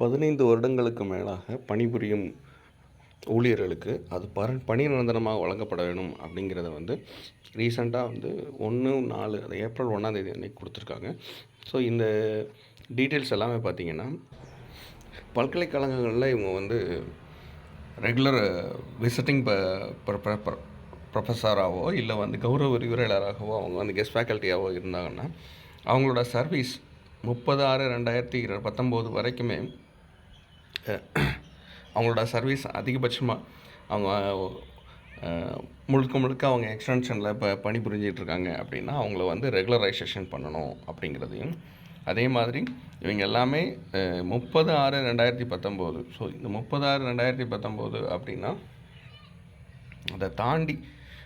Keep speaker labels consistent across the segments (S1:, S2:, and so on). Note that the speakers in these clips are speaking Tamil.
S1: பதினைந்து வருடங்களுக்கு மேலாக பணிபுரியும் ஊழியர்களுக்கு அது பர பணி நிரந்தரமாக வழங்கப்பட வேணும் அப்படிங்கிறத வந்து ரீசெண்டாக வந்து ஒன்று நாலு அது ஏப்ரல் ஒன்றாந்தேதி அன்றைக்கி கொடுத்துருக்காங்க. ஸோ இந்த டீட்டெயில்ஸ் எல்லாமே பார்த்தீங்கன்னா பல்கலைக்கழகங்களில் இவங்க வந்து ரெகுலர் விசிட்டிங் ப்ரொஃபஸராகவோ இல்லை வந்து கௌரவ விரிவுரையாளராகவோ அவங்க வந்து கெஸ்ட் ஃபேக்கல்ட்டியாகவோ இருந்தாங்கன்னா அவங்களோட சர்வீஸ் முப்பது ஆறு ரெண்டாயிரத்தி இரு பத்தொம்போது வரைக்குமே அவங்களோட சர்வீஸ் அதிகபட்சமாக அவங்க முழுக்க முழுக்க அவங்க எக்ஸ்டென்ஷனில் இப்போ பணிபுரிஞ்சிட்டு இருக்காங்க அப்படின்னா அவங்கள வந்து ரெகுலரைசேஷன் பண்ணணும் அப்படிங்கிறதையும். அதே மாதிரி இவங்க எல்லாமே முப்பது ஆறு ரெண்டாயிரத்தி பத்தொம்போது. ஸோ இந்த முப்பது ஆறு ரெண்டாயிரத்தி பத்தொம்போது அப்படின்னா அதை தாண்டி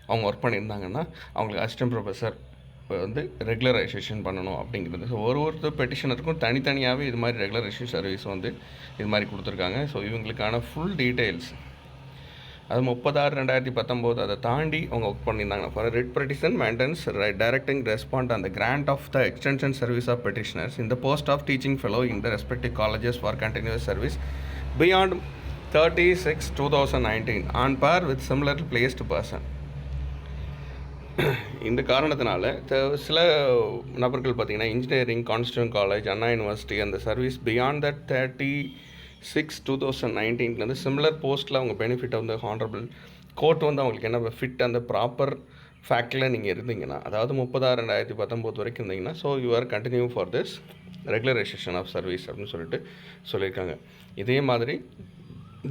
S1: அவங்க ஒர்க் பண்ணியிருந்தாங்கன்னா அவங்களுக்கு அசிஸ்டன்ட் ப்ரொஃபஸர் இப்போ வந்து ரெகுலரைசேஷன் பண்ணணும் அப்படிங்கிறது. ஸோ ஒரு ஒருத்தர் பெட்டிஷனருக்கும் தனித்தனியாகவே இது மாதிரி ரெகுலரைசேஷன் சர்வீஸ் வந்து இது மாதிரி கொடுத்துருக்காங்க. ஸோ இவங்களுக்கான ஃபுல் டீட்டெயில்ஸ் அது முப்பதாறு ரெண்டாயிரத்தி பத்தொம்போது அதை தாண்டி அவங்க ஒர்க் பண்ணியிருந்தாங்க. For writ petition maintenance directing respond அந்த grant of the extension service of petitioners இந்த post of teaching fellow in the respective colleges for continuous service beyond thirty six two thousand nineteen on par with similar placed person இந்த காரணத்தினால சில நபர்கள் பார்த்தீங்கன்னா engineering constituent college Anna university அந்த service beyond that thirty six two thousand நைன்டீன்லேருந்து வந்து சிமிலர் போஸ்ட்டில் அவங்க பெனிஃபிட் வந்து ஹானரபிள் கோர்ட் வந்து அவங்களுக்கு என்ன ஃபிட் அந்த ப்ராப்பர் ஃபேக்டில் நீங்கள் இருந்தீங்கன்னா அதாவது முப்பதாறு ரெண்டாயிரத்தி பத்தொம்போது வரைக்கும் இருந்தீங்கன்னா so you are continue for this regularisation of service அப்படின்னு சொல்லிட்டு சொல்லியிருக்காங்க. இதே மாதிரி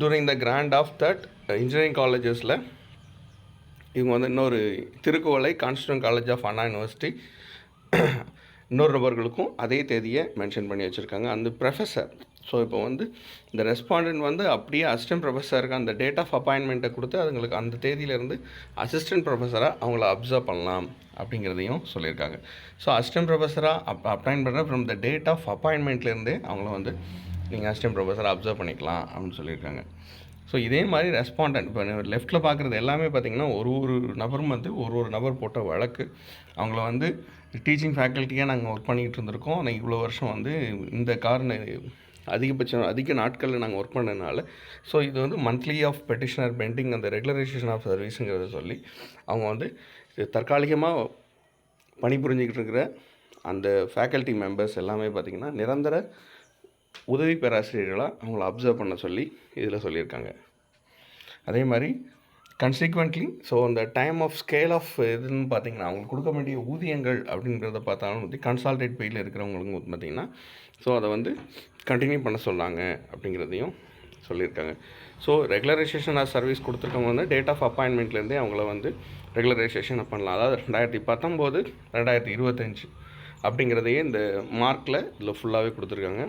S1: during the grant of that engineering காலேஜஸில் இவங்க வந்து இன்னொரு Thirukkuvalai constant college of Anna university. இன்னொரு நபர்களுக்கும் அதே தேதியை மென்ஷன் பண்ணி வச்சுருக்காங்க. அந்த ப்ரொஃபஸர் ஸோ இப்போ வந்து இந்த ரெஸ்பாண்டன்ட் வந்து அப்படியே அசிஸ்டன்ட் ப்ரொஃபஸருக்கு அந்த டேட் ஆஃப் அப்பாயின்மெண்ட்டை கொடுத்து அதுங்களுக்கு அந்த தேதியிலேருந்து அசிஸ்டன்ட் ப்ரொஃபஸராக அவங்கள அப்சர்வ் பண்ணலாம் அப்படிங்கிறதையும் சொல்லியிருக்காங்க. ஸோ அசிஸ்டன்ட் ப்ரொஃபஸராக அப் அப்பாயின் பண்ணுற ஃப்ரம் த டேட் ஆஃப் அப்பாயின்மெண்ட்லேருந்தே அவங்கள வந்து நீங்கள் அசிஸ்டன்ட் ப்ரொஃபஸராக அப்சர்வ் பண்ணிக்கலாம் அப்படின்னு சொல்லியிருக்காங்க. ஸோ இதே மாதிரி ரெஸ்பாண்டன்ட் இப்போ லெஃப்ட்டில் பார்க்குறது எல்லாமே பார்த்திங்கன்னா ஒரு ஒரு நபரும் வந்து ஒரு ஒரு நபர் போட்ட வழக்கு. அவங்கள வந்து டீச்சிங் ஃபேக்கல்ட்டியாக நாங்கள் ஒர்க் பண்ணிக்கிட்டு இருந்திருக்கோம். ஆனால் இவ்வளோ வருஷம் வந்து இந்த காரண அதிகபட்சம் அதிக நாட்களில் நாங்கள் ஒர்க் பண்ணனால. ஸோ இது வந்து மந்த்லி ஆஃப் பெட்டிஷனர் பெண்டிங் அந்த ரெகுலரைசேஷன் ஆஃப் சர்வீஸுங்கிறத சொல்லி அவங்க வந்து தற்காலிகமாக பணிபுரிஞ்சிக்கிட்டு இருக்கிற அந்த ஃபேக்கல்ட்டி மெம்பர்ஸ் எல்லாமே பார்த்திங்கன்னா நிரந்தர உதவி பேராசிரியர்களாக அவங்கள அப்சர்வ் பண்ண சொல்லி இதில் சொல்லியிருக்காங்க. அதே மாதிரி கன்சிக்வெண்ட்லி ஸோ அந்த டைம் ஆஃப் ஸ்கேல் ஆஃப் இதுன்னு பார்த்தீங்கன்னா அவங்களுக்கு கொடுக்க வேண்டிய ஊதியங்கள் அப்படிங்கிறத பார்த்தாலும் வந்து கன்சால்டேட் பெயில் இருக்கிறவங்களுக்கு வந்து பார்த்தீங்கன்னா ஸோ அதை வந்து கண்டினியூ பண்ண சொன்னாங்க அப்படிங்கிறதையும் சொல்லியிருக்காங்க. ஸோ ரெகுலரைசேஷன் ஆஃப் சர்வீஸ் கொடுத்துருக்கவங்க வந்து டேட் ஆஃப் அப்பாயின்மெண்ட்லேருந்தே அவங்கள வந்து ரெகுலரைசேஷன் பண்ணலாம். அதாவது ரெண்டாயிரத்தி பத்தொம்போது ரெண்டாயிரத்தி இருபத்தஞ்சி அப்படிங்கிறதையே இந்த மார்க்கில் இதில் ஃபுல்லாகவே கொடுத்துருக்காங்க.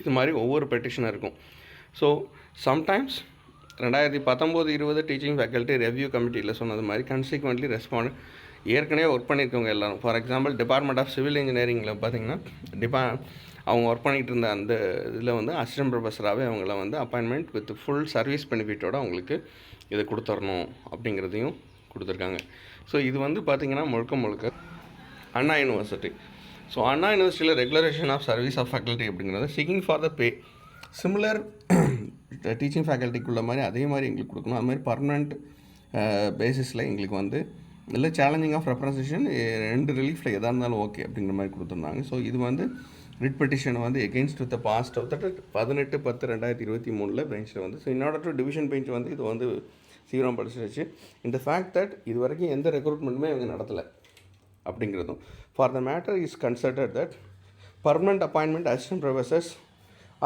S1: இது மாதிரி ஒவ்வொரு பெட்டிஷனருக்கும் ஸோ சம்டைம்ஸ் ரெண்டாயிரத்தி பத்தொம்போது இருபது டீச்சிங் ஃபேக்கல்ட்டி ரெவ்யூ கமிட்டியில் சொன்னது மாதிரி கன்சிக்வெண்ட்லி ரெஸ்பாண்ட் ஏற்கனவே ஒர்க் பண்ணியிருக்கவங்க எல்லாரும். For example department of civil இன்ஜினியரிங்கில் பார்த்தீங்கன்னா டிபா அவங்க ஒர்க் பண்ணிகிட்டு இருந்த அந்த இதில் வந்து அசிஸ்டன்ட் ப்ரொஃபஸராகவே அவங்கள வந்து அப்பாயின்மெண்ட் வித் ஃபுல் சர்வீஸ் பெனிஃபிட்டோட அவங்களுக்கு இதை கொடுத்துடணும் அப்படிங்கிறதையும் கொடுத்துருக்காங்க. ஸோ இது வந்து பார்த்திங்கன்னா முழுக்க முழுக்க அண்ணா யூனிவர்சிட்டி ஸோ அண்ணா யூனிவர்சிட்டியில் regulation of service of faculty அப்படிங்கிறது seeking for the pay similar teaching ஃபேக்கல்ட்டிக்குள்ள மாதிரி அதே மாதிரி எங்களுக்கு கொடுக்கணும். அது மாதிரி பர்மனண்ட் பேசிஸில் uh, எங்களுக்கு வந்து இல்லை சேலஞ்சிங் ஆஃப் ரெப்ரசன்டேஷன் ரெண்டு ரிலீஃபில் எதாக இருந்தாலும் ஓகே அப்படிங்கிற மாதிரி கொடுத்துருந்தாங்க. ஸோ இது வந்து ரிட் பெட்டிஷனை வந்து against with past of that பதினெட்டு பத்து ரெண்டாயிரத்தி இருபத்தி மூணில் பெஞ்சில் வந்து. ஸோ இன்னோட டு டிவிஷன் பெஞ்ச் வந்து இது வந்து சீக்கிரம் படிச்சிருச்சு இந்த ஃபேக்ட் தட் இது வரைக்கும் எந்த ரெக்ரூட்மெண்ட்டுமே இவங்க நடத்தலை. அப்படிங்கிறதும். For the matter is considered that permanent appointment assistant professors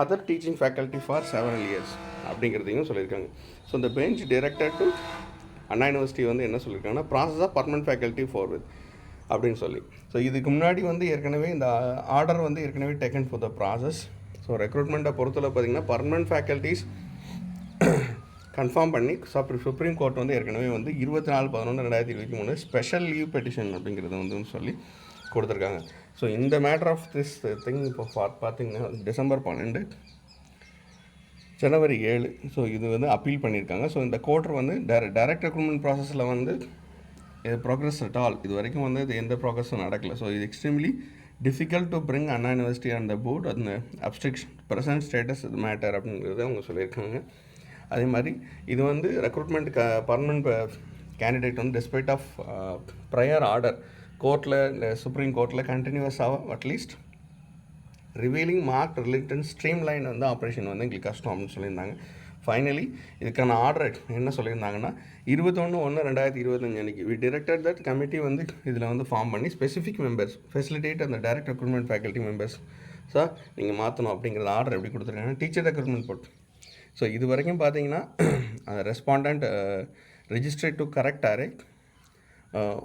S1: other teaching faculty for several years அப்படிங்கிறதையும் சொல்லியிருக்காங்க. ஸோ இந்த bench directed to Anna university வந்து என்ன சொல்லியிருக்காங்கன்னா process of permanent faculty forward அப்படின்னு சொல்லி. ஸோ இதுக்கு முன்னாடி வந்து ஏற்கனவே இந்த ஆர்டர் வந்து ஏற்கனவே taken for the process so ரெக்ரூட்மெண்ட்டை பொறுத்தளவு பார்த்தீங்கன்னா பர்மனன்ட் ஃபேக்கல்ட்டிஸ் கன்ஃபார்ம் பண்ணி சப் சுப்ரீம் கோர்ட் வந்து ஏற்கனவே வந்து இருபத்தி நாலு பதினொன்று ரெண்டாயிரத்தி இருபத்தி மூணு ஸ்பெஷல் லீவ் பெட்டிஷன் அப்படிங்கிறது வந்து சொல்லி கொடுத்துருக்காங்க. ஸோ இந்த மேட்டர் ஆஃப் திஸ் திங் இப்போ பா- பார்த்தீங்கன்னா டிசம்பர் பன்னெண்டு ஜனவரி ஏழு. ஸோ இது வந்து அப்பீல் பண்ணியிருக்காங்க. ஸோ இந்த கோர்ட்டர் வந்து டேர டைரக்ட் ரெக்ரூட்மெண்ட் ப்ராசஸில் வந்து இது ப்ராக்ரஸ் அட் ஆல் இது வரைக்கும் வந்து இது எந்த ப்ராக்ரஸும் நடக்கல. ஸோ இது extremely difficult to bring Anna university on the board அந்த அப்ஸ்ட்ரிக்ஷன் ப்ரெசன்ட் ஸ்டேட்டஸ் மேட்டர் அப்படிங்கிறத அவங்க சொல்லியிருக்காங்க. அதே மாதிரி இது வந்து ரெக்ரூட்மெண்ட் க பர்மனன்ட் கேண்டிடேட் வந்து டெஸ்பைட் ஆஃப் ப்ரையர் ஆர்டர் கோர்ட்டில் இந்த சுப்ரீம் கோர்ட்டில் கண்டினியூஸாக at least revealing mark related stream line வந்து ஆப்ரேஷன் வந்து எங்களுக்கு கஷ்டம் அப்படின்னு சொல்லியிருந்தாங்க. ஃபைனலி இதுக்கான ஆர்டர் என்ன சொல்லியிருந்தாங்கன்னா இருபத்தொன்று ஒன்று ரெண்டாயிரத்தி இருபத்தஞ்சு அன்றைக்கி வி டிரெக்டர் தட் கமிட்டி வந்து இதில் வந்து ஃபார்ம் பண்ணி ஸ்பெசிஃபிக் மெம்பர்ஸ் ஃபெசிலிட்டேட் அந்த direct recruitment faculty members sir நீங்கள் மாற்றணும் அப்படிங்கிறத ஆர்டர் எப்படி கொடுத்துருக்காங்க? டீச்சர் ரெக்ரூட்மெண்ட் போட்டு ஸோ இது வரைக்கும் பார்த்தீங்கன்னா respondent respondent registered to correct are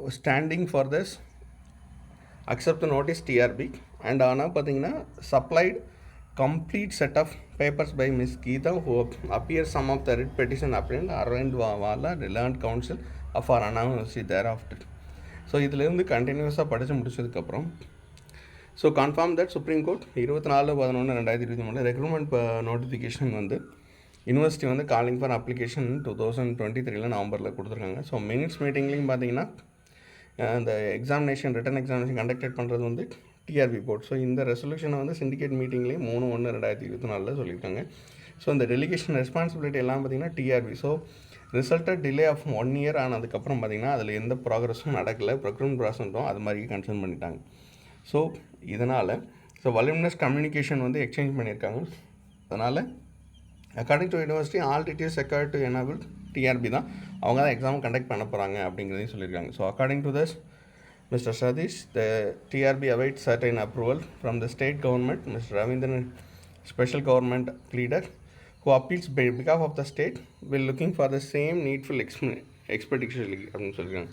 S1: standing for this accept notice TRB and ஆனால் பார்த்தீங்கன்னா supplied complete set of papers by miss Geeta who appear some of the writ petition அப்படின்னு அரவிந்த் வாலா ரிலாண்ட் கவுன்சில் ஆஃப் ஆர் அனாவசி தேர் ஆஃப்டர் ஸோ இதுலேருந்து கண்டினியூஸாக படித்து முடிச்சதுக்கப்புறம் so confirm that supreme court இருபத்தி நாலு பதினொன்று ரெண்டாயிரத்தி இருபத்தி மூணு ரெக்ரூட்மெண்ட் நோட்டிஃபிகேஷன் வந்து யூனிவர்சிட்டி வந்து calling for application two thousand twenty த்ரீல நவம்பரில் கொடுத்துருக்காங்க. ஸோ மினிட்ஸ் மீட்டிங்லேயும் பார்த்தீங்கன்னா இந்த எக்ஸாமினேஷன் ரிட்டன் எக்ஸாமினேஷன் கண்டக்டட் பண்ணுறது வந்து டிஆர்பி போர்ட் ஸோ இந்த ரெசல்யூஷனை வந்து சிண்டிகேட் மீட்டிங்லேயே மூணு ஒன்று ரெண்டாயிரத்தி இருபத்தி நாலில் சொல்லியிருக்காங்க. ஸோ இந்த டெலிகேஷன் ரெஸ்பான்சிபிலிட்டி எல்லாம் பார்த்தீங்கன்னா TRB so resulted delay of one year ஆனதுக்கப்புறம் பார்த்தீங்கன்னா அதில் எந்த ப்ராக்ரஸும் நடக்கலை. ப்ரொக்ரூமெண்ட் ப்ராசஸும் அது மாதிரி கன்சர்ன் பண்ணிட்டாங்க. ஸோ இதனால் ஸோ வலிமினஸ் கம்யூனிகேஷன் வந்து எக்ஸ்சேஞ்ச் பண்ணியிருக்காங்க. அதனால் according to university all details secure to enable TRB தான். அவங்க தான் எக்ஸாம் கண்டக்ட் பண்ண போகிறாங்க அப்படிங்கிறதையும் சொல்லியிருக்காங்க. So according to thus mister Satish the TRB await certain approval from the state government mister Ravindran special government leader who appeals by because of of the state will looking for the same needful exp- expeditiously அப்படின்னு சொல்லியிருக்காங்க.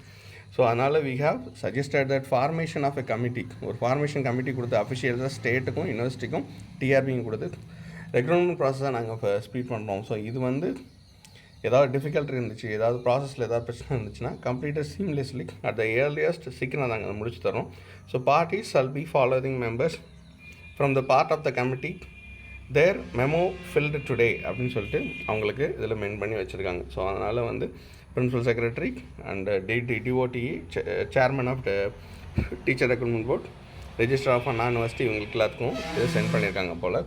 S1: ஸோ அதனால் we have suggested that formation of a committee ஒரு ஃபார்மேஷன் கமிட்டி கொடுத்த அஃபிஷியல்ஸாக ஸ்டேட்டுக்கும் யூனிவர்சிட்டிக்கும் டிஆர்பியும் கொடுத்து ரெக்ரூட்மெண்ட் ப்ராசஸாக நாங்கள் ஸ்பீட் பண்ணுறோம் ஸோ இது வந்து ஏதாவது டிஃபிகல்ட் இருந்துச்சு ஏதாவது ப்ராசஸில் ஏதாவது பிரச்சனை இருந்துச்சுன்னா கம்ப்ளீட்டாக சீம்லெஸ்லி அட் த இயர்லியஸ்ட் சீக்கிரம் நாங்கள் முடிச்சு தரோம் so parties shall be following members from the part of the committee there memo filed today அப்படின்னு சொல்லிட்டு அவங்களுக்கு இதில் மென் பண்ணி வச்சுருக்காங்க. ஸோ அதனால் வந்து principal secretary and D D DOTE chairman of teacher recruitment board register of Anna university இவங்களுக்கு எல்லாத்துக்கும் இதை சென்ட் பண்ணியிருக்காங்க போல்.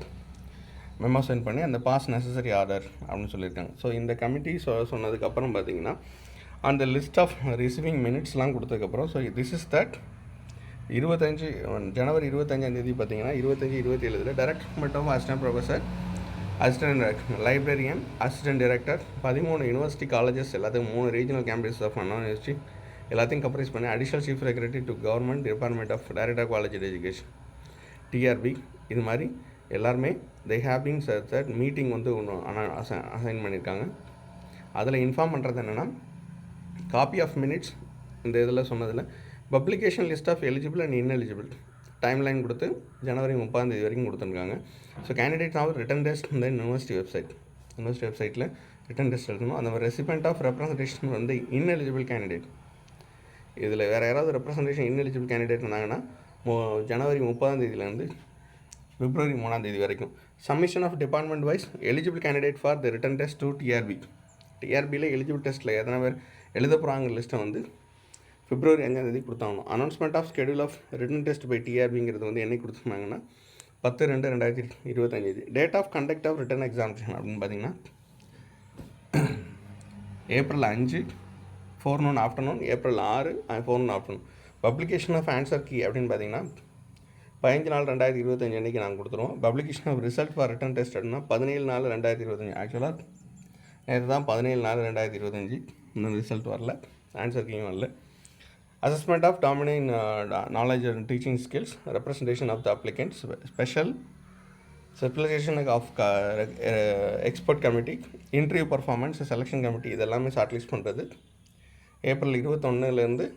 S1: மெமோ சென்ட் பண்ணி அந்த பாஸ் நெசசரி ஆர்டர் அப்படின்னு சொல்லியிருக்காங்க. ஸோ இந்த கமிட்டி சொ சொன்னதுக்கப்புறம் பார்த்தீங்கன்னா அந்த லிஸ்ட் ஆஃப் ரிசீவிங் மினிட்ஸ்லாம் கொடுத்ததுக்கப்புறம் ஸோ திஸ் இஸ் தட் இருபத்தஞ்சி ஜனவரி இருபத்தஞ்சாந்தேதி பார்த்தீங்கன்னா இருபத்தஞ்சி இருபத்தி ஏழுல directorate of assistant professor assistant librarian assistant director பதிமூணு யூனிவர்சிட்டி காலேஜஸ் எல்லாத்தையும் மூணு regional campus of Anna university எல்லாத்தையும் கம்ப்ரைஸ் பண்ணி additional chief secretary to government department of director college education TRB இது மாதிரி எல்லாருமே they have been that meeting வந்து ஒன்று அசைன் பண்ணியிருக்காங்க அதில் இன்ஃபார்ம் பண்ணுறது என்னென்னா காப்பி ஆஃப் மினிட்ஸ் இந்த இதில் சொன்னதில் publication list of eligible and ineligible time line கொடுத்து ஜனவரி முப்பதாம் தேதி வரைக்கும் கொடுத்துருக்காங்க. So candidate of written test இந்த யூனிவர்சிட்டி வெப்சைட் யூனிவர்சிட்டி வெப்சைட்டில் ரிட்டன் டெஸ்ட் எழுதணும். அந்த ரெசிபெண்ட் ஆஃப் ரெப்ரசன்டேஷன் வந்து இன்எலிஜிபிள் கேண்டிடேட் இதில் வேறு யாராவது ரெப்ரசன்டேஷன் இன்எலிஜிபிள் கேண்டிடேட் இருந்தாங்கன்னா ஜனவரி முப்பதாம் தேதியிலேருந்து பிப்ரவரி மூணாம் தேதி வரைக்கும். Submission of department wise eligible candidate for the written test to TRB டிஆர்பியில் eligible டெஸ்ட்டில் எத்தனை பேர் எழுத போகிறாங்க லிஸ்ட்டை வந்து பிப்ரவரி அஞ்சாம் தேதி கொடுத்தாங்க announcement of schedule of written test by டிஆர்பிங்கிறது வந்து என்னைக்கு கொடுத்துருந்தாங்கன்னா பத்து ரெண்டு ரெண்டாயிரத்தி இருபத்தஞ்சி date of conduct of written examination அப்படின்னு பார்த்தீங்கன்னா ஏப்ரல் அஞ்சு ஃபோர் நூன் ஆஃப்டர்நூன் ஏப்ரல் ஆறு forenoon afternoon publication of answer key அப்படின்னு பார்த்தீங்கன்னா பதினஞ்சு நாள் ரெண்டாயிரத்தி இருபத்தஞ்சு அன்றைக்கி நாங்கள் கொடுத்துருவோம். Publication of result for written test பதினேழு நாள் ரெண்டாயிரத்தி இருபத்தஞ்சு. ஆக்சுவலாக நேற்று தான் பதினேழு நாள் ரெண்டாயிரத்தி இருபத்தஞ்சி. இன்னும் ரிசல்ட் வரல. ஆன்சர் கீயும் வரல. Assessment of domain knowledge and teaching skills representation of the applicants special specialisation of expert committee interview performance selection committee இதெல்லாமே ஷார்ட்லிஸ்ட் பண்ணுறது ஏப்ரல் இருபத்தொன்னுலேருந்து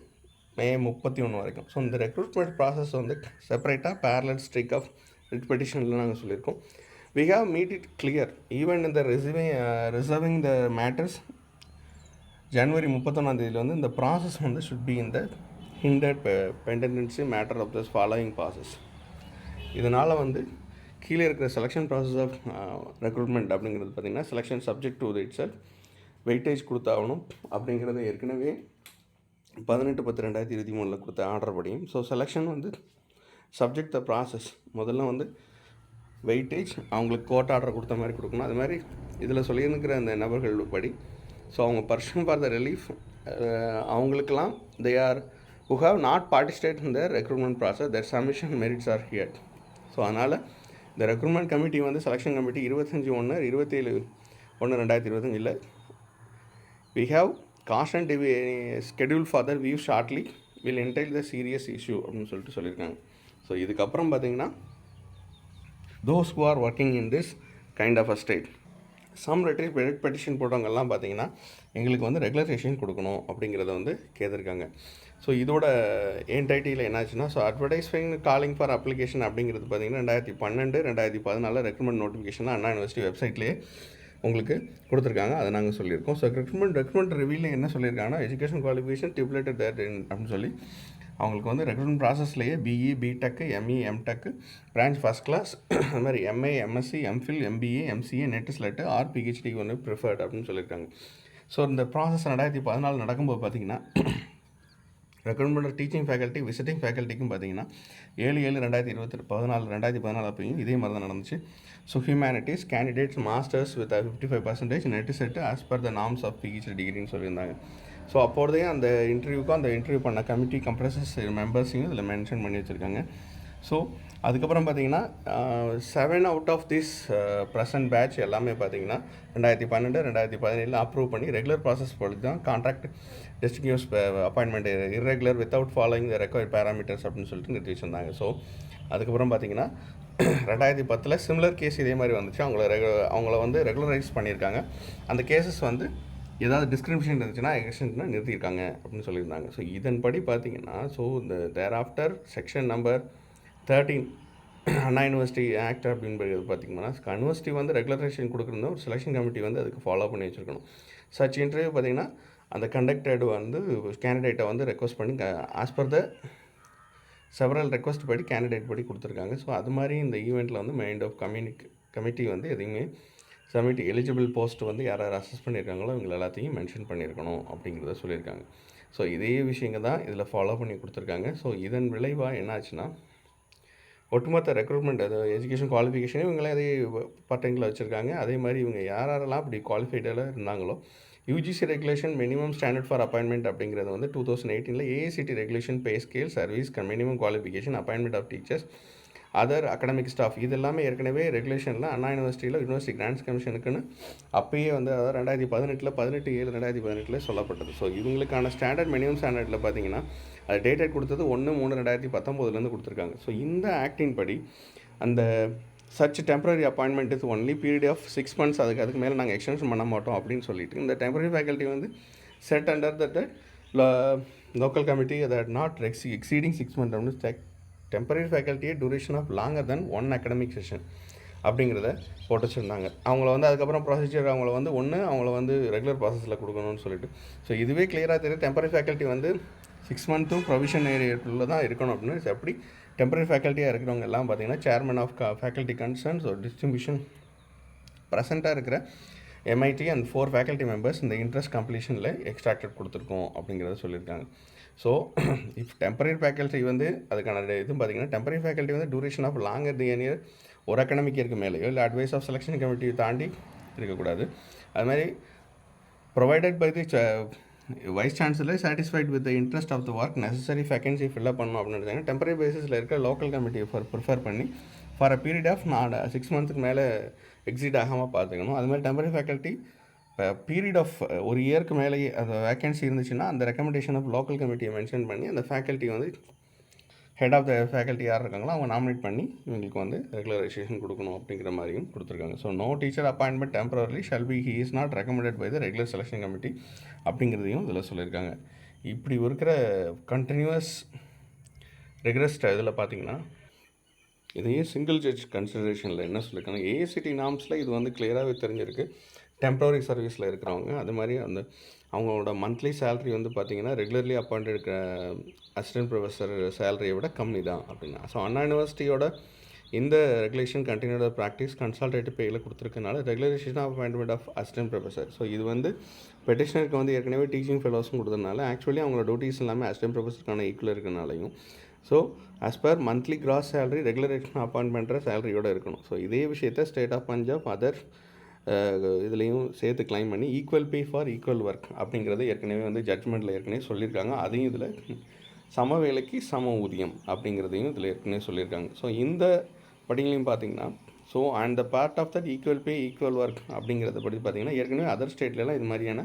S1: மே முப்பத்தி ஒன்று வரைக்கும். ஸோ இந்த ரெக்ரூட்மெண்ட் ப்ராசஸ் வந்து செப்பரேட்டாக பேரலட் ஸ்ட்ரிக் ஆஃப் ரிட் பெட்டிஷனில் நாங்கள் சொல்லியிருக்கோம். We have meet it clear even இந்த ரிசர்விங் ரிசர்விங் த மேட்டர்ஸ் ஜனவரி முப்பத்தொன்னாந்தேதியில் வந்து இந்த ப்ராசஸ் வந்து ஷுட் பி இந்த hindered pendency matter of this following process இதனால் வந்து கீழே இருக்கிற செலெக்ஷன் ப்ராசஸ் ஆஃப் ரெக்ரூட்மெண்ட் அப்படிங்கிறது பார்த்திங்கன்னா selection subject to it cell weightage கொடுத்தாகணும் அப்படிங்கிறது ஏற்கனவே பதினெட்டு பத்து ரெண்டாயிரத்தி இருபத்தி மூணில் கொடுத்த ஆர்டர் படியும் ஸோ செலெக்ஷன் வந்து சப்ஜெக்ட் த ப்ராசஸ் முதல்ல வந்து வெயிட்டேஜ் அவங்களுக்கு கோட் ஆர்டர் கொடுத்த மாதிரி கொடுக்கணும். அது மாதிரி இதில் சொல்லியிருக்கிற அந்த நபர்கள் படி. ஸோ அவங்க பர்சன் ஃபார் த ரிலீஃப் அவங்களுக்கெல்லாம் they are who have not participate in the recruitment process their submission merits are here so அதனால் இந்த ரெக்ரூட்மெண்ட் கமிட்டி வந்து செலெக்ஷன் கமிட்டி இருபத்தஞ்சி ஒன்று இருபத்தேழு ஒன்று ரெண்டாயிரத்தி இருபத்தஞ்சில் we cast and TV for the view shortly will entail the issue அப்படின்னு சொல்லிட்டு சொல்லியிருக்காங்க. ஸோ இதுக்கப்புறம் பார்த்தீங்கன்னா those who are working in this kind of a state some retry petition போட்டவங்கெல்லாம் பார்த்தீங்கன்னா எங்களுக்கு வந்து ரெகுலரேஷன் கொடுக்கணும் அப்படிங்கிறத வந்து கேட்டிருக்காங்க. ஸோ இதோட என்டைட்டியில் என்னாச்சுன்னா so advertisement calling for application அப்படிங்கிறது பார்த்தீங்கன்னா ரெண்டாயிரத்தி பன்னெண்டு ரெண்டாயிரத்தி பதினாலில் ரெக்ரூட்மெண்ட் நோட்டிஃபிகேஷன் அண்ணா யூனிவர்சிட்டி வெப்சைட்லேயே உங்களுக்கு கொடுத்துருக்காங்க. அதை நாங்கள் சொல்லியிருக்கோம். ஸோ ரெக்ரூட்மெண்ட் ரெக்ரூட்மெண்ட் ரிவியூவில் என்ன சொல்லியிருக்காங்கன்னா எஜுகேஷன் குவாலிஃபிகேஷன் டிப்ளேட்டட் தேட் அப்படின்னு சொல்லி அவங்களுக்கு வந்து ரெக்ரூட்மெண்ட் ப்ராசஸ்லேயே பிஇ பிடெக்கு எம்இ எம்டெக்கு பிரான்ச் ஃபஸ்ட் கிளாஸ் அது மாதிரி MA MSc MPhil MBA MCA NET SLET or பிஹெச்டிக்கு வந்து ப்ரிஃபர்ட் அப்படின்னு சொல்லியிருக்காங்க. ஸோ இந்த ப்ராசஸ் ரெண்டாயிரத்தி பதினாலு நடக்கும்போது பார்த்தீங்கன்னா ரெக்கமெண்ட் டீச்சிங் ஃபேக்கல்ட்டி விசிட்டிங் ஃபேக்கல்ட்டிக்கும் பார்த்தீங்கன்னா ஏழு ஏழு ரெண்டாயிரத்தி இருபத்தி பதினாலு ரெண்டாயிரத்தி பதினாலு அப்பயும் இதே மாதிரி தான் நடந்துச்சு. So humanities candidates masters with fifty five percentage NET SET as per the norms of PhD டிகிரின்னு சொல்லியிருந்தாங்க. ஸோ அப்போதே அந்த இன்டர்வியூக்கும் அந்த இன்டர்வியூ பண்ண கமிட்டி கம்ப்ரஸஸ் மெம்பர்ஸையும் இதில் மென்ஷன் பண்ணி வச்சுருக்காங்க. ஸோ அதுக்கப்புறம் பார்த்தீங்கன்னா seven out of this present batch எல்லாமே பார்த்தீங்கன்னா ரெண்டாயிரத்தி பன்னெண்டு ரெண்டாயிரத்தி பதினேழில் அப்ரூவ் பண்ணி ரெகுலர் ப்ராசஸ் பொழுது தான் contract டிஸ்ட்ரிக்யூஸ் appointment irregular without following the require parameters அப்படின்னு சொல்லிட்டு நிறுத்தி வச்சுருந்தாங்க. ஸோ அதுக்கப்புறம் பார்த்தீங்கன்னா ரெண்டாயிரத்தி பத்தில் சிமிலர் கேஸ் இதே மாதிரி வந்துச்சு. அவங்கள ரெகு அவங்கள வந்து ரெகுலரைஸ் பண்ணியிருக்காங்க. அந்த கேசஸ் வந்து ஏதாவது டிஸ்கிரிமினேஷன் இருந்துச்சுன்னா எக்ஸ்டென்ட்னா நிறுத்தியிருக்காங்க அப்படின்னு சொல்லியிருந்தாங்க. ஸோ இதன்படி பார்த்தீங்கன்னா ஸோ இந்த thereafter section number thirteen Anna university act அப்படின்றது பார்த்தீங்கன்னா யூனிவர்சிட்டி வந்து ரெகுலரேஷன் கொடுக்குறது ஒரு செலெக்ஷன் கமிட்டி வந்து அதுக்கு ஃபாலோ பண்ணி வச்சுருக்கணும். சச் இன்டர்வியூ பார்த்தீங்கன்னா அந்த கண்டக்டர் வந்து கேண்டிடேட்டை வந்து ரெக்வஸ்ட் பண்ணி as per the several request படி கேண்டிடேட் படி கொடுத்துருக்காங்க. ஸோ அது மாதிரி இந்த ஈவெண்ட்டில் வந்து மைண்ட் ஆஃப் கம்யூனிக் கமிட்டி வந்து எதையுமே சப்மிட் எலிஜிபிள் போஸ்ட் வந்து யார் யார் அசஸ் பண்ணியிருக்காங்களோ இவங்க எல்லாத்தையும் மென்ஷன் பண்ணியிருக்கணும் அப்படிங்கிறத சொல்லியிருக்காங்க. ஸோ இதே விஷயங்க தான் இதில் ஃபாலோ பண்ணி கொடுத்துருக்காங்க. ஸோ இதன் விளைவாக என்னாச்சுன்னா ஒட்டுமொத்த ரெக்ரூட்மெண்ட் அது எஜுகேஷன் குவாலிஃபிகேஷன் இவங்களே அதே பட்டங்களில் வச்சுருக்காங்க. அதே மாதிரி இவங்க யார் யாரெல்லாம் அப்படி குவாலிஃபைடெல்லாம் இருந்தாங்களோ UGC regulation minimum standard for appointment அப்படிங்கிறது வந்து டூ தௌசண்ட் எயிட்டீனில் AICTE regulation pay scale service minimum qualification appointment of teachers other academic staff இது எல்லாமே ஏற்கனவே ரெகுலேஷனில் அண்ணா யூனிவர்சிட்டியில் யூனிவர்சிட்டி கிராண்ட்ஸ் கமிஷனுக்குன்னு அப்பயே வந்து அதாவது ரெண்டாயிரத்தி பதினெட்டில் பதினெட்டு ஏழு ரெண்டாயிரத்தி பதினெட்டில் சொல்லப்பட்டது. ஸோ இவங்களுக்கான ஸ்டாண்டர்ட் மினிமம் ஸ்டாண்டர்டில் பார்த்தீங்கன்னா அது டேட்டட் கொடுத்தது ஒன்று மூணு ரெண்டாயிரத்தி பத்தொம்போதுலேருந்து கொடுத்துருக்காங்க. ஸோ இந்த ஆக்டின் படி அந்த such temporary appointment is only period of six months அதுக்கு அதுக்கு மேலே நாங்கள் எக்ஸ்டென்ஷன் பண்ண மாட்டோம் அப்படின்னு சொல்லிட்டு இந்த டெம்பரரி ஃபேக்கல்ட்டி வந்து set under that local committee that not XE exceeding six month அப்படின்னு temporary ஃபேக்கல்ட்டியே duration of longer then one academic session அப்படிங்கிறத போட்டு வச்சுருந்தாங்க. அவங்கள வந்து அதுக்கப்புறம் ப்ரொசீஜர் அவங்கள வந்து ஒன்று அவங்கள வந்து ரெகுலர் ப்ராசஸில் கொடுக்கணும்னு சொல்லிட்டு. ஸோ இதுவே கிளியராக தெரியும் டெம்பரரி ஃபேக்கல்ட்டி வந்து சிக்ஸ் மந்த்தும் ப்ரொவிஷன் ஏரியாக்குள்ளே தான் இருக்கணும் அப்படின்னு எப்படி டெம்பரரி ஃபேக்கல்ட்டியாக இருக்கிறவங்க எல்லாம் பார்த்தீங்கன்னா சேர்மன் ஆஃப் ஃபேக்கல்ட்டி கன்சர்ன்ஸ் ஒரு டிஸ்ட்ரிபியூஷன் ப்ரெசண்ட்டாக இருக்கிற MIT and four faculty members இந்த இன்ட்ரெஸ்ட் கம்ப்ளீஷனில் எக்ஸ்ட்ராக்டட் கொடுத்துருக்கோம் அப்படிங்கிறத சொல்லியிருக்காங்க. ஸோ இஃப் டெம்பரரி ஃபேக்கல்ட்டி வந்து அதுக்கான இதுவும் பார்த்தீங்கன்னா டெம்பரரி ஃபேக்கல்ட்டி வந்து duration of longer the year ஒரு அகடமிக் இயருக்கு மேலேயோ இல்லை அட்வைஸ் ஆஃப் செலெக்ஷன் கமிட்டி தாண்டி இருக்கக்கூடாது. அது மாதிரி provided by the vice chancellor satisfied with the interest of the work necessary vacancy fill up பண்ணணும் அப்படின்னு நினைச்சாங்க டெம்பரரி பேசிஸில் இருக்க லோக்கல் கமிட்டியை ஃபார் ப்ரிஃபர் பண்ணி ஃபார் அ பீரியட் ஆஃப் நான் சிக்ஸ் மந்த்துக்கு மேலே எக்ஸிட் ஆகாமல் பார்த்துக்கணும். அதுமாதிரி டெம்பரரி ஃபேக்கல்ட்டி இப்போ பீரியட் ஆஃப் ஒரு இயருக்கு மேலேயே அந்த வேக்கன்சி இருந்துச்சுன்னா அந்த ரெக்கமெண்டேஷன் ஆஃப் லோக்கல் கமிட்டியை மென்ஷன் பண்ணி அந்த ஃபேக்கல்ட்டி வந்து ஹெட் ஆஃப் த ஃபேக்கல்ட்டி யார் இருக்காங்களோ அவங்க நாமினேட் பண்ணி இவங்களுக்கு வந்து ரெகுலரைசேஷன் கொடுக்கணும் அப்படிங்கிற மாதிரியும் கொடுத்துருக்காங்க. So no teacher appointment temporary shall be he is not recommended by the regular selection committee அப்படிங்கிறதையும் இதில் சொல்லியிருக்காங்க. இப்படி இருக்கிற கண்டினியூஸ் ரெகுலஸ்ட் இதில் பார்த்தீங்கன்னா இதையே சிங்கிள் ஜட்ஜ் கன்சிடரேஷனில் என்ன சொல்லியிருக்காங்க ஏசிடி நாம்ஸில் இது வந்து கிளியராகவே தெரிஞ்சிருக்கு. டெம்ப்ரவரி சர்வீஸில் இருக்கிறவங்க அது மாதிரி அந்த அவங்களோட மந்த்லி சேலரி வந்து பார்த்திங்கன்னா ரெகுலர்லி அப்பாயிண்ட் இருக்கிற அசிஸ்டன்ட் ப்ரொஃபஸர் சேலரியை விட கம்மி தான் அப்படின்னா. ஸோ அண்ணா யூனிவர்சிட்டியோட இந்த ரெகுலேஷன் கண்டினியூட ப்ராக்டிஸ் கன்சல்டேட்டிவ் பேயில் கொடுத்துருக்கனால regularisation of appointment of assistant professor so இது வந்து பெட்டிஷனருக்கு வந்து ஏற்கனவே டீச்சிங் ஃபெலோஸும் கொடுத்ததுனால ஆக்சுவலி அவங்களோட டியூட்டிஸ் எல்லாமே அசிஸ்டன்ட் ப்ரொஃபஸருக்கான equal இருக்கனாலையும். So as per monthly gross salary regularisation அப்பாயின்மெண்ட்ற சேலரியோடு இருக்கணும். ஸோ இதே விஷயத்த ஸ்டேட் ஆஃப் பஞ்சாப் அதர் இதுலேயும் சேர்த்து கிளைம் பண்ணி equal pay for equal work அப்படிங்கிறது ஏற்கனவே வந்து ஜட்மெண்ட்டில் ஏற்கனவே சொல்லியிருக்காங்க. அதையும் இதில் சம வேலைக்கு சம ஊதியம் அப்படிங்கிறதையும் இதில் ஏற்கனவே சொல்லியிருக்காங்க. ஸோ இந்த படிகளையும் பார்த்தீங்கன்னா so and the part of that equal pay equal work அப்படிங்கிறத படி பார்த்தீங்கன்னா ஏற்கனவே அதர் ஸ்டேட்லலாம் இது மாதிரியான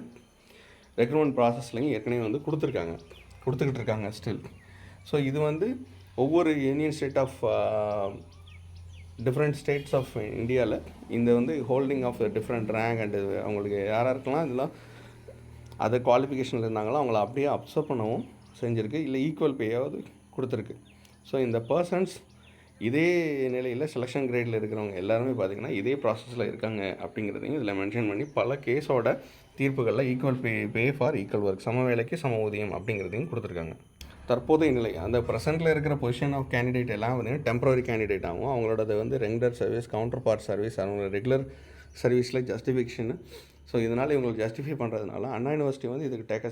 S1: ரெக்ரூட்மெண்ட் ப்ராசஸ்லையும் ஏற்கனவே வந்து கொடுத்துருக்காங்க. கொடுத்துக்கிட்டு இருக்காங்க ஸ்டில் ஸோ இது வந்து ஒவ்வொரு union state of different states of இந்தியாவில் இந்த வந்து holding of different rank and அவங்களுக்கு யாராக இருக்கலாம் இதெல்லாம் அதை குவாலிஃபிகேஷனில் இருந்தாங்களோ அவங்கள அப்படியே அப்சர்வ் பண்ணவும் செஞ்சுருக்கு. இல்லை ஈக்குவல் பேயாவது கொடுத்துருக்கு. ஸோ இந்த பர்சன்ஸ் இதே நிலையில் செலெக்ஷன் கிரேடில் இருக்கிறவங்க எல்லாருமே பார்த்திங்கன்னா இதே ப்ராசஸில் இருக்காங்க அப்படிங்கிறதையும் இதில் மென்ஷன் பண்ணி பல கேஸோட தீர்ப்புகளில் equal pay pay for equal work சம வேலைக்கு சம ஊதியம் அப்படிங்கிறதையும் கொடுத்துருக்காங்க. தற்போதைய நிலை. அந்த ப்ரெசென்ட்டில் இருக்கிற பொசிஷன் ஆஃப் கேண்டிடேட் எல்லாம் வந்து டெம்பரரி கேண்டிடேட் ஆகும். அவங்களோடது வந்து regular service counter part service அவங்களோட ரெகுலர் சர்வீஸில் ஜஸ்டிஃபிகேஷன் ஸோ இதனால் இவங்களுக்கு ஜஸ்டிஃபை பண்ணுறதுனால அண்ணா யூனிவர்சிட்டி வந்து இதுக்கு டேக்க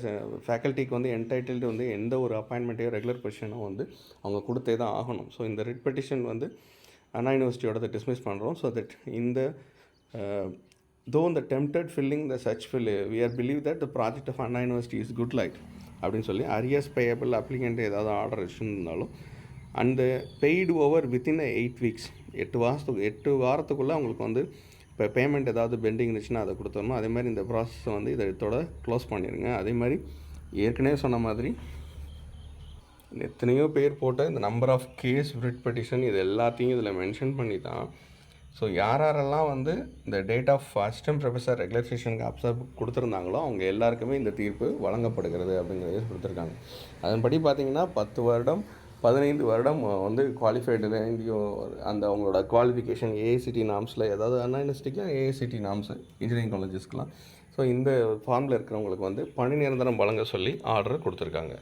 S1: ஃபேக்கல்ட்டிக்கு வந்து என்டைட்டில்டு வந்து எந்த ஒரு அப்பாயின்மெண்ட்டையோ ரெகுலர் பொசிஷனோ வந்து அவங்க கொடுத்தே தான் ஆகணும். ஸோ இந்த ரிட் பெட்டிஷன் வந்து அண்ணா யூனிவர்சிட்டியோட டிஸ்மிஸ் பண்ணுறோம் ஸோ தட் இந்த தோ இந்த tempted filling the church fill we are believe that the project of Anna university is good light அப்படின்னு சொல்லி அரியர்ஸ் பேயபிள் அப்ளிகண்ட் ஏதாவது ஆர்டர் வச்சுருந்தாலும் அந்த paid over within eight weeks எட்டு வாரத்துக்கு எட்டு வாரத்துக்குள்ளே அவங்களுக்கு வந்து இப்போ பேமெண்ட் ஏதாவது பெண்டிங் இருந்துச்சுன்னா அதை கொடுத்துடணும். அதே மாதிரி இந்த ப்ராசஸை வந்து இதை இதோட க்ளோஸ் பண்ணிடுங்க அதே மாதிரி ஏற்கனவே சொன்ன மாதிரி எத்தனையோ பேர் போட்ட இந்த number of case writ petition இது எல்லாத்தையும் இதில் மென்ஷன் பண்ணி தான் ஸோ யார் யாரெல்லாம் வந்து இந்த டேட் ஆஃப் அசிஸ்டன்ட் ப்ரொஃபஸர் ரெகுலரைசேஷனுக்கு அப்சர்வ் கொடுத்துருந்தாங்களோ அவங்க எல்லாருக்குமே இந்த தீர்ப்பு வழங்கப்படுகிறது அப்படிங்கிறத கொடுத்துருக்காங்க. அதன்படி பார்த்தீங்கன்னா பத்து வருடம் பதினைந்து வருடம் வந்து குவாலிஃபைடு அந்த அவங்களோட குவாலிஃபிகேஷன் ஏஐசிடி நாம்ஸில் ஏதாவது அண்ணா யூனிவர்சிட்டிக்கு ஏஐசிடி நாம்ஸ் இன்ஜினியரிங் காலேஜஸ்க்கெலாம் ஸோ இந்த ஃபார்மில் இருக்கிறவங்களுக்கு வந்து பணி நிரந்தரம் வழங்க சொல்லி ஆர்டர் கொடுத்துருக்காங்க.